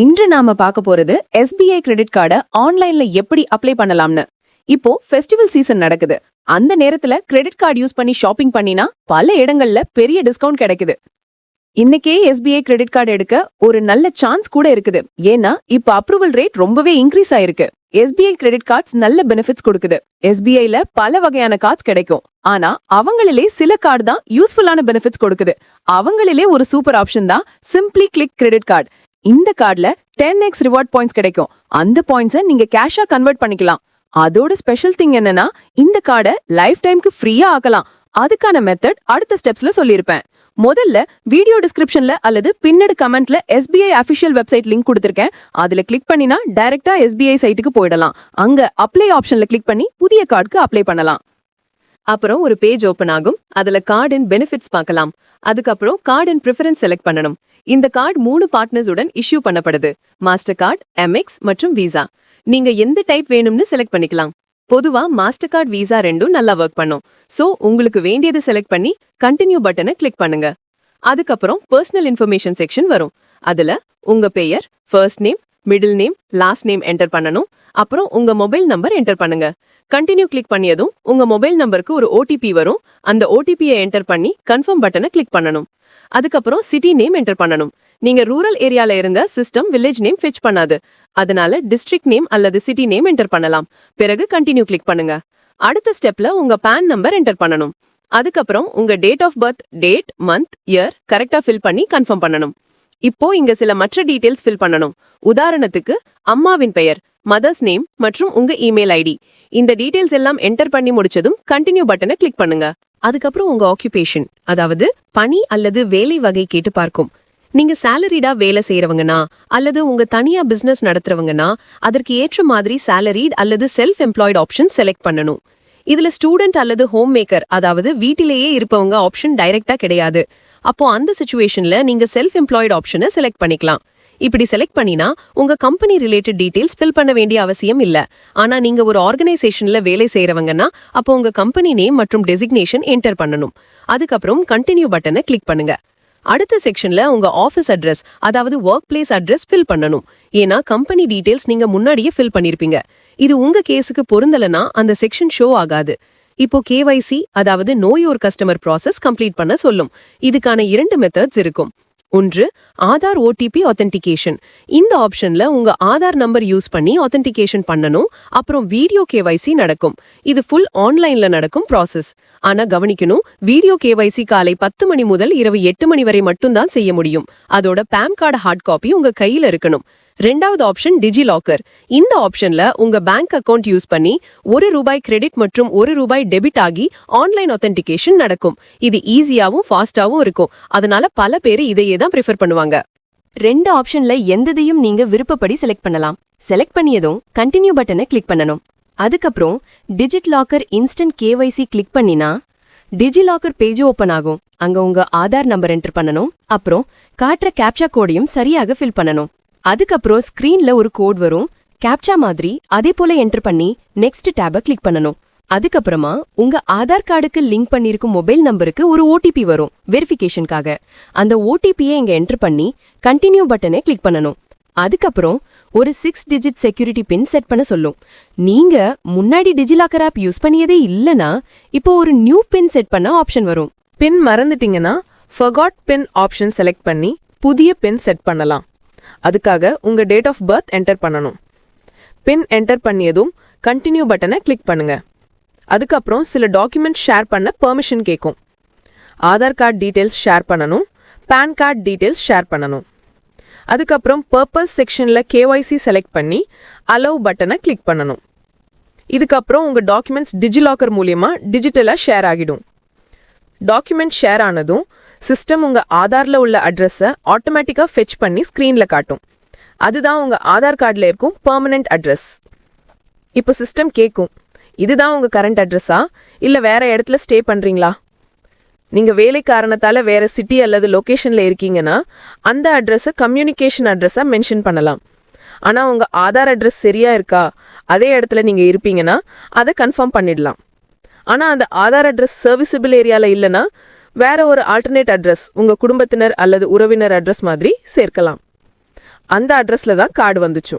இன்று நாம பார்க்க போறது எஸ்பிஐ கிரெடிட் கார்டை ஆன்லைன்ல எப்படி அப்ளை பண்ணலாம்னு. இப்போ ஃபெஸ்டிவல் சீசன் நடக்குது. அந்த நேரத்துல கிரெடிட் கார்டு யூஸ் பண்ணி ஷாப்பிங் பண்ணினா பல இடங்கள்ல பெரிய டிஸ்கவுண்ட் கிடைக்குது. இன்னைக்கே எஸ்பிஐ கிரெடிட் கார்டு எடுக்க ஒரு நல்ல சான்ஸ் கூட இருக்குது. ஏன்னா இப்ப அப்ரூவல் ரேட் ரொம்பவே இன்க்ரீஸ் ஆயிருக்கு. எஸ்பிஐ கிரெடிட் கார்ட்ஸ் நல்ல பெனிஃபிட்ஸ் கொடுக்குது. எஸ்பிஐல பல வகையான கார்ட்ஸ் கிடைக்கும். ஆனா அவங்களிலே சில கார்டு தான் யூஸ்ஃபுல்லான பெனிஃபிட்ஸ் கொடுக்குது. அவங்களிலே ஒரு சூப்பர் ஆப்ஷன் தான் சிம்பிளி கிளிக் கிரெடிட் கார்டு இந்த கார்டுல டென் எக்ஸ் ரிவார்ட் பாயிண்ட்ஸ் கிடைக்கும். அந்த பாயிண்ட்ஸை நீங்க கேஷா கன்வெர்ட் பண்ணிக்கலாம். அதோட ஸ்பெஷல் திங் என்னன்னா இந்த கார்டை லைஃப் டைம்க்கு ஃப்ரீயா ஆக்கலாம். அதுக்கான மெத்தட் அடுத்த ஸ்டெப்ஸ்ல சொல்லியிருப்பேன். முதல்ல வீடியோ டிஸ்கிரிப்ஷன்ல அல்லது பின்னடு கமெண்ட்ல எஸ்பிஐ அபிஷியல் வெப்சைட் லிங்க் கொடுத்துருக்கேன். அதுல கிளிக் பண்ணினா டைரக்டா எஸ்பிஐ சைட்டுக்கு போயிடலாம். அங்க அப்ளை ஆப்ஷன்ல கிளிக் பண்ணி புதிய கார்டுக்கு அப்ளை பண்ணலாம். அப்புறம் ஒரு பேஜ் ஓபன் ஆகும். அதுல கார்டு இன் பெனிஃபிட்ஸ் பார்க்கலாம். அதுக்கப்புறம் கார்டு இன் ப்ரிஃபரன்ஸ் செலக்ட் பண்ணணும். இந்த கார்டு மூணு பார்ட்னர்ஸ் உடன் இஷ்யூ பண்ணப்படுது. மாஸ்டர் கார்டு எம்எக்ஸ் மற்றும் விசா நீங்க எந்த டைப் வேணும்னு செலக்ட் பண்ணிக்கலாம். பொதுவா மாஸ்டர் கார்டு விசா ரெண்டும் நல்லா ஒர்க் பண்ணும். சோ உங்களுக்கு வேண்டியதை செலக்ட் பண்ணி கண்டினியூ பட்டனை கிளிக் பண்ணுங்க. அதுக்கப்புறம் பர்சனல் இன்ஃபர்மேஷன் செக்ஷன் வரும். அதுல உங்க பெயர் first name middle name last name enter பண்ணணும். அப்புறம் உங்க மொபைல் நம்பர் என்டர் பண்ணுங்க. கண்டினியூ கிளிக் பண்ணியதும் உங்க மொபைல் நம்பருக்கு ஒரு ஓடிபி வரும். அந்த ஓடிபியை என்டர் பண்ணி கன்ஃபார்ம் பட்டனை கிளிக் பண்ணணும். அதுக்கப்புறம் சிட்டி நேம் என்டர் பண்ணணும். நீங்க ரூரல் ஏரியால இருந்த சிஸ்டம் வில்லேஜ் நேம் ஃபெச் பண்ணாது. அதனால டிஸ்ட்ரிக்ட் நேம் அல்லது சிட்டி நேம் என்டர் பண்ணலாம். பிறகு கண்டினியூ கிளிக் பண்ணுங்க. அடுத்த ஸ்டெப்ல உங்க பான் நம்பர் என்டர் பண்ணணும். அதுக்கப்புறம் உங்க date of birth date month year கரெக்டா ஃபில் பண்ணி கன்ஃபார்ம் பண்ணணும். இப்போ இங்க சில மற்ற டீடைல்ஸ் ஃபில் பண்ணணும். உதாரணத்துக்கு அம்மாவின் பெயர் மதர்ஸ் நேம் மற்றும் உங்க இமெயில் ஐடி இந்த டீடைல்ஸ் எல்லாம் என்டர் பண்ணி முடிச்சதும் கண்டினியூ பட்டனை கிளிக் பண்ணுங்க. அதுக்கப்புறம் உங்க ஆக்குபேஷன் அதாவது பணி அல்லது வேலை வகை கேட்டு பார்க்கும். நீங்க சேலரிடா வேலை செய்யறவங்கன்னா அல்லது உங்க தனியா பிசினஸ் நடத்துறவங்கன்னா அதற்கு ஏற்ற மாதிரி சேலரிட் அல்லது செல்ஃப் எம்ப்ளாய்டு ஆப்ஷன் செலக்ட் பண்ணணும். இதுல ஸ்டூடெண்ட் அல்லது ஹோம் மேக்கர் அதாவது வீட்டிலேயே இருப்பவங்க ஆப்ஷன் டைரக்டா கிடையாது. அப்போ அந்த சுச்சுவேஷன்ல நீங்க செல்ஃப் எம்ப்ளாய்டு ஆப்ஷனை செலக்ட் பண்ணிக்கலாம். இப்படி செலக்ட் பண்ணினா உங்க கம்பெனி ரிலேட்டட் டீடைல்ஸ் ஃபில் பண்ண வேண்டிய அவசியம் இல்ல. ஆனா நீங்க ஒரு ஆர்கனைசேஷன்ல வேலை செய்யறவங்கன்னா அப்போ உங்க கம்பெனி நேம் மற்றும் டெசிக்னேஷன் என்டர் பண்ணணும். அதுக்கப்புறம் கண்டினியூ பட்டனை கிளிக் பண்ணுங்க. அடுத்த செக்ஷன்ல உங்க ஆஃபீஸ் அட்ரஸ் அதாவது ஒர்க் பிளேஸ் அட்ரஸ் ஃபில் பண்ணணும். ஏன்னா கம்பெனி டீடைல்ஸ் நீங்க முன்னாடியே ஃபில் பண்ணிருப்பீங்க. இது உங்க கேஸுக்கு பொருந்தலனா அந்த செக்ஷன் ஷோ ஆகாது. இப்போ கேவைசி அதாவது நோயோர் கஸ்டமர் ப்ராசஸ் கம்ப்ளீட் பண்ண சொல்லும். இதுக்கான இரண்டு மெத்தட்ஸ் இருக்கும். ஒன்று ஆதார் ஓடிபி ஆத்தென்டிகேஷன் இந்த ஆப்ஷன்ல உங்க ஆதார் நம்பர் யூஸ் பண்ணி ஆத்தென்டிகேஷன் பண்ணணும். அப்புறம் வீடியோ கேவைசி நடக்கும். இது ஃபுல் ஆன்லைன்ல நடக்கும் ப்ராசஸ் ஆனா கவனிக்கணும் வீடியோ கேவைசி காலை பத்து மணி முதல் இரவு எட்டு மணி வரை மட்டும்தான் செய்ய முடியும். அதோட பேன் கார்டு ஹார்ட் காப்பி உங்க கையில இருக்கணும். ரெண்டாவது ஆப்ஷன் டிஜி லாக்கர் இந்த ஆப்ஷன்ல உங்க பேங்க் அக்கவுண்ட் யூஸ் பண்ணி ஒரு ரூபாய் கிரெடிட் மற்றும் ஒரு ரூபாய் டெபிட் ஆகி ஆன்லைன் ஒத்தன்டிகேஷன் நடக்கும். இது ஈஸியாவும் ஃபாஸ்டாவும் இருக்கும். அதனால பல பேர் இதையே தான் ப்ரிஃபர் பண்ணுவாங்க. ரெண்டு ஆப்ஷன்ல எந்ததையும் நீங்க விருப்பப்படி செலக்ட் பண்ணலாம். செலக்ட் பண்ணியதும் கண்டினியூ பட்டனை கிளிக் பண்ணணும். அதுக்கப்புறம் digit locker instant KYC click பண்ணினா டிஜிலாக்கர் பேஜ் ஓபன் ஆகும். அங்க உங்க ஆதார் நம்பர் என்டர் பண்ணணும். அப்புறம் காட்டுற கேப்சா கோடையும் சரியாக ஃபில் பண்ணணும். அதுக்கப்புறம் ஸ்கிரீன்ல ஒரு கோட் வரும். கேப்சா மாதிரி அதே போல என்டர் பண்ணி நெக்ஸ்ட் டேப கிளிக் பண்ணணும். அதுக்கப்புறமா உங்க ஆதார் கார்டுக்கு லிங்க் பண்ணிருக்கும் மொபைல் நம்பருக்கு ஒரு ஓடிபி வரும் வெரிஃபிகேஷனுக்காக அந்த ஓடிபியை இங்க என்டர் பண்ணி கண்டினியூ பட்டனை கிளிக் பண்ணணும். அதுக்கப்புறம் ஒரு six digit security pin set பண்ண சொல்லும். நீங்க முன்னாடி டிஜிலாக்கர் ஆப் யூஸ் பண்ணியதே இல்லனா இப்போ ஒரு நியூ பின் செட் பண்ண ஆப்ஷன் வரும். பின் மறந்துட்டீங்கன்னா ஃபர்காட் பின் ஆப்ஷன் செலக்ட் பண்ணி புதிய பின் செட் பண்ணலாம். அதுக்காக உங்கள் டேட் ஆஃப் பர்த் என்டர் பண்ணணும். பின் என்டர் பண்ணியதும் கண்டினியூ பட்டனை கிளிக் பண்ணுங்க. அதுக்கப்புறம் சில டாக்குமெண்ட் ஷேர் பண்ண பெர்மிஷன் கேட்கும் ஆதார் கார்டு டீட்டெயில்ஸ் ஷேர் பண்ணணும் பேன் கார்டு டீட்டெயில்ஸ் ஷேர் பண்ணணும். அதுக்கப்புறம் பர்பஸ் செக்ஷனில் கேஒய்சி செலக்ட் பண்ணி அலோவ் பட்டனை கிளிக் பண்ணணும். இதுக்கப்புறம் உங்கள் டாக்குமெண்ட்ஸ் டிஜிலாக்கர் மூலியமாக டிஜிட்டலாக ஷேர் ஆகிடும். டாக்குமெண்ட் ஷேர் ஆனதும் சிஸ்டம் உங்க ஆதார்ல உள்ள அட்ரஸை ஆட்டோமேட்டிக்கா ஃபெச் பண்ணி ஸ்க்ரீனில் காட்டும். அதுதான் உங்க ஆதார் கார்டில் இருக்கும் பெர்மனன்ட் அட்ரஸ் இப்போ சிஸ்டம் கேட்கும் இதுதான் உங்க கரண்ட் அட்ரஸா இல்ல வேற இடத்துல ஸ்டே பண்றீங்களா? நீங்க வேலை காரணத்தால வேற சிட்டி அல்லது லொக்கேஷனில் இருக்கீங்கன்னா அந்த அட்ரஸை கம்யூனிகேஷன் அட்ரஸா மென்ஷன் பண்ணலாம். ஆனா உங்க ஆதார் அட்ரஸ் சரியா இருக்கா? அதே இடத்துல நீங்க இருப்பீங்கன்னா அதை கன்ஃபார்ம் பண்ணிடலாம். ஆனா அந்த ஆதார் அட்ரஸ் சர்வீசபிள் ஏரியால இல்லைன்னா வேற ஒரு ஆல்டர்னேட் அட்ரஸ் உங்கள் குடும்பத்தினர் அல்லது உறவினர் அட்ரஸ் மாதிரி சேர்க்கலாம். அந்த அட்ரஸில் தான் கார்டு வந்துச்சு.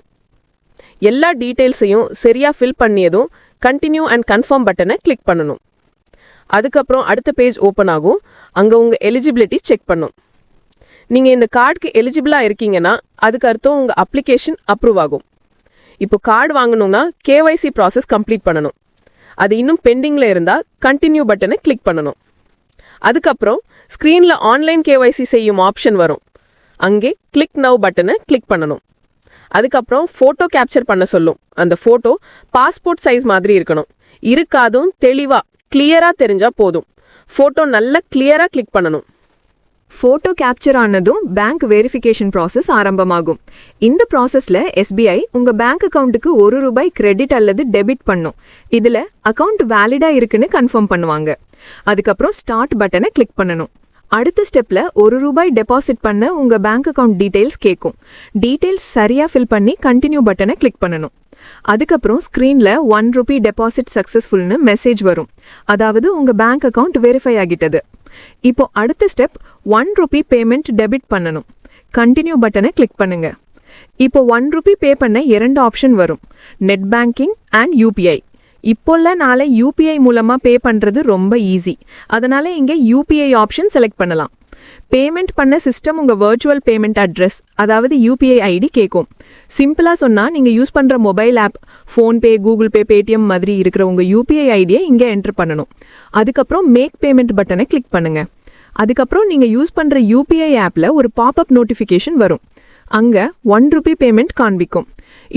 எல்லா டீட்டெயில்ஸையும் சரியாக ஃபில் பண்ணியதும் கண்டினியூ அண்ட் கன்ஃபார்ம் பட்டனை கிளிக் பண்ணணும். அதுக்கப்புறம் அடுத்த பேஜ் ஓப்பன் ஆகும். அங்கே உங்கள் எலிஜிபிலிட்டி செக் பண்ணும். நீங்கள் இந்த கார்டுக்கு எலிஜிபிளாக இருக்கீங்கன்னா அதுக்கு அர்த்தம் உங்கள் அப்ளிகேஷன் அப்ரூவ் ஆகும். இப்போ கார்டு வாங்கணும்னா கேஒய்சி ப்ராசஸ் கம்ப்ளீட் பண்ணணும். அது இன்னும் பெண்டிங்கில் இருந்தால் கண்டினியூ பட்டனை கிளிக் பண்ணணும். அதுக்கப்புறம் ஸ்க்ரீனில் ஆன்லைன் கேஒய்சி செய்யும் ஆப்ஷன் வரும். அங்கே கிளிக் நவ் பட்டனை கிளிக் பண்ணணும். அதுக்கப்புறம் ஃபோட்டோ கேப்சர் பண்ண சொல்லும். அந்த ஃபோட்டோ பாஸ்போர்ட் சைஸ் மாதிரி இருக்கணும். இருக்காதும் தெளிவாக கிளியராக தெரிஞ்சால் போதும். ஃபோட்டோ நல்லா கிளியராக கிளிக் பண்ணணும். ஃபோட்டோ கேப்சர் ஆனதும் பேங்க் வெரிஃபிகேஷன் ப்ராசஸ் ஆரம்பமாகும். இந்த ப்ராசஸில் எஸ்பிஐ உங்கள் பேங்க் அக்கௌண்ட்டுக்கு ஒரு ரூபாய் கிரெடிட் அல்லது டெபிட் பண்ணும். இதில் அக்கௌண்ட் வேலிடாக இருக்குன்னு கன்ஃபார்ம் பண்ணுவாங்க. அதுக்கப்புறம் ஸ்டார்ட் பட்டனை கிளிக் பண்ணணும். அடுத்த ஸ்டெப்பில் ஒரு ரூபாய் டெபாசிட் பண்ண உங்கள் பேங்க் அக்கவுண்ட் டீட்டெயில்ஸ் கேட்கும் டீட்டெயில்ஸ் சரியாக ஃபில் பண்ணி கண்டினியூ பட்டனை கிளிக் பண்ணணும். அதுக்கப்புறம் ஸ்க்ரீனில் ஒன் ருபி டெபாசிட் சக்ஸஸ்ஃபுல்னு மெசேஜ் வரும். அதாவது உங்கள் பேங்க் அக்கௌண்ட் வெரிஃபை ஆகிட்டது. இப்போ அடுத்த step one rupee payment debit பண்ணணும். கண்டினியூ பட்டனை கிளிக் பண்ணுங்க. இப்போ ஒன் ருபி பே பண்ண இரண்டு ஆப்ஷன் வரும். நெட் பேங்கிங் அண்ட் யூபிஐ இப்போல்லாம் நாளை யூபிஐ மூலமாக பே பண்ணுறது ரொம்ப ஈஸி அதனால் இங்கே யூபிஐ ஆப்ஷன் செலக்ட் பண்ணலாம். பேமெண்ட் பண்ண சிஸ்டம் உங்கள் வர்ச்சுவல் பேமெண்ட் அட்ரஸ் அதாவது யூபிஐ ஐடி கேட்கும் சிம்பிளாக சொன்னால் நீங்கள் யூஸ் பண்ணுற mobile app PhonePe Google Pay Paytm மாதிரி இருக்கிற உங்கள் யூபிஐ ஐடியை இங்கே என்ட்ரு பண்ணணும். அதுக்கப்புறம் மேக் பேமெண்ட் பட்டனை கிளிக் பண்ணுங்கள் அதுக்கப்புறம் நீங்கள் யூஸ் பண்ணுற யூபிஐ ஆப்பில் ஒரு பாப்அப் நோட்டிஃபிகேஷன் வரும். அங்கே ஒன் ருபி பேமெண்ட் காண்பிக்கும்.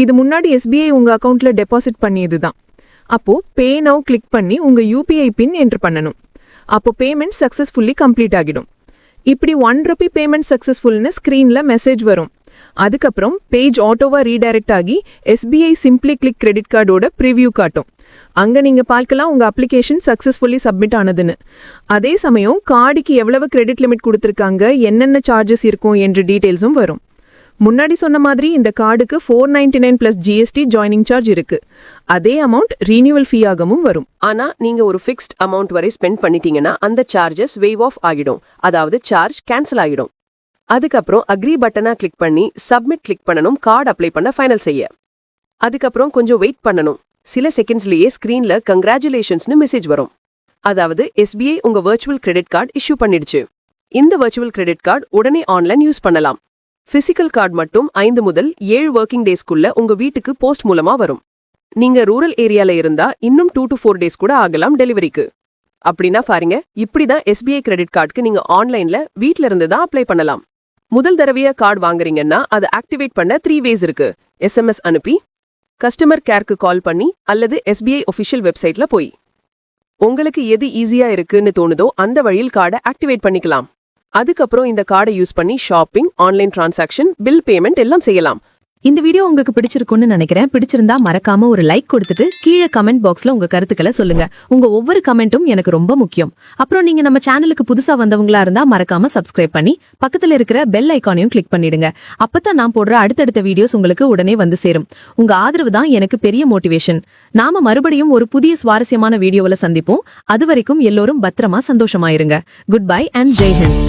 இது முன்னாடி எஸ்பிஐ உங்கள் அக்கௌண்ட்டில் டெபாசிட் பண்ணியது தான் அப்போ பே நவ் கிளிக் பண்ணி உங்க யூபிஐ பின் என்ட்ரு பண்ணணும். அப்போ பேமெண்ட் சக்சஸ்ஃபுல்லி கம்ப்ளீட் ஆகிடும். இப்படி ஒன் ருபி பேமெண்ட் சக்சஸ்ஃபுல்னு ஸ்க்ரீனில் மெசேஜ் வரும். அதுக்கப்புறம் பேஜ் ஆட்டோவாக ரீடைரக்ட் ஆகி எஸ்பிஐ சிம்பிளி கிளிக் கிரெடிட் கார்டோட ப்ரிவ்யூ காட்டும். அங்கே நீங்கள் பார்க்கலாம் உங்கள் அப்ளிகேஷன் சக்ஸஸ்ஃபுல்லி சப்மிட் ஆனதுன்னு. அதே சமயம் கார்டுக்கு எவ்வளவு கிரெடிட் லிமிட் கொடுத்துருக்காங்க என்னென்ன சார்ஜஸ் இருக்கும் என்ற டீட்டெயில்ஸும் வரும். முன்னாடி சொன்ன மாதிரி இந்த கார்டுக்கு four ninety nine plus GST joining charge இருக்கு. அதே அமௌண்ட் ரீனியூவல் ஃபீயாகவும் வரும். ஆனா நீங்க ஒரு ஃபிக்ஸ்ட் அமௌண்ட் வரை ஸ்பெண்ட் பண்ணிட்டீங்கன்னா அந்த சார்ஜஸ் வேவ் ஆஃப் ஆகிடும். அதாவது சார்ஜ் கேன்சல் ஆகிடும். அதுக்கப்புறம் அக்ரி பட்டனா கிளிக் பண்ணி சப்மிட் கிளிக் பண்ணணும் கார்டு அப்ளை பண்ண ஃபைனல் செய்ய. அதுக்கப்புறம் கொஞ்சம் வெயிட் பண்ணணும். சில செகண்ட்ஸ்லயே ஸ்கிரீன்ல கங்க்ராச்சுலேஷன்ஸ்னு மெசேஜ் வரும். அதாவது எஸ்பிஐ உங்க வர்ச்சுவல் கிரெடிட் கார்டு இஷ்யூ பண்ணிடுச்சு. இந்த வர்ச்சுவல் கிரெடிட் கார்டு உடனே ஆன்லைன் யூஸ் பண்ணலாம். பிசிக்கல் கார்டு மட்டும் ஐந்து முதல் ஏழு ஒர்க்கிங் டேஸ்க்குள்ள உங்க வீட்டுக்கு போஸ்ட் மூலமா வரும். நீங்க ரூரல் ஏரியால இருந்தா இன்னும் டூ டு ஃபோர் டேஸ் கூட ஆகலாம் டெலிவரிக்கு அப்படின்னா பாருங்க இப்படிதான் எஸ்பிஐ கிரெடிட் கார்டுக்கு நீங்க ஆன்லைன்ல வீட்ல இருந்து தான் அப்ளை பண்ணலாம். முதல் தடவையா கார்டு வாங்குறீங்கன்னா அதை ஆக்டிவேட் பண்ண த்ரீ வேஸ் இருக்கு. எஸ்எம்எஸ் அனுப்பி கஸ்டமர் கேருக்கு கால் பண்ணி அல்லது எஸ்பிஐ ஒஃபிஷியல் வெப்சைட்ல போய். உங்களுக்கு எது ஈஸியா இருக்குன்னு தோணுதோ அந்த வழியில் கார்டை ஆக்டிவேட் பண்ணிக்கலாம். அதுக்கப்புறம் இந்த கார்டை யூஸ் பண்ணி shopping online transaction bill payment எல்லாம் செய்யலாம். இந்த வீடியோ உங்களுக்கு பிடிச்சிருக்கும்னு நினைக்கிறேன். பிடிச்சிருந்தா மறக்காம ஒரு லைக் கொடுத்துட்டு கீழே கமெண்ட் பாக்ஸ்ல உங்க கருத்துக்களை சொல்லுங்க. உங்க ஒவ்வொரு கமெண்ட்டும் எனக்கு ரொம்ப முக்கியம். அப்புறம் நீங்க நம்ம சேனலுக்கு புதுசா வந்தவங்களா இருந்தா மறக்காம சப்ஸ்கிரைப் பண்ணி பக்கத்துல இருக்கிற பெல் ஐக்கானையும் கிளிக் பண்ணிடுங்க. அப்பதான் நான் போடுற அடுத்தடுத்த வீடியோஸ் உங்களுக்கு உடனே வந்து சேரும். உங்க ஆதரவு தான் எனக்கு பெரிய மோட்டிவேஷன் நாம மறுபடியும் ஒரு புதிய சுவாரஸ்யமான வீடியோவில் சந்திப்போம். அது வரைக்கும் எல்லோரும் பத்திரமா சந்தோஷமா இருங்க. Good bye and Jai Hind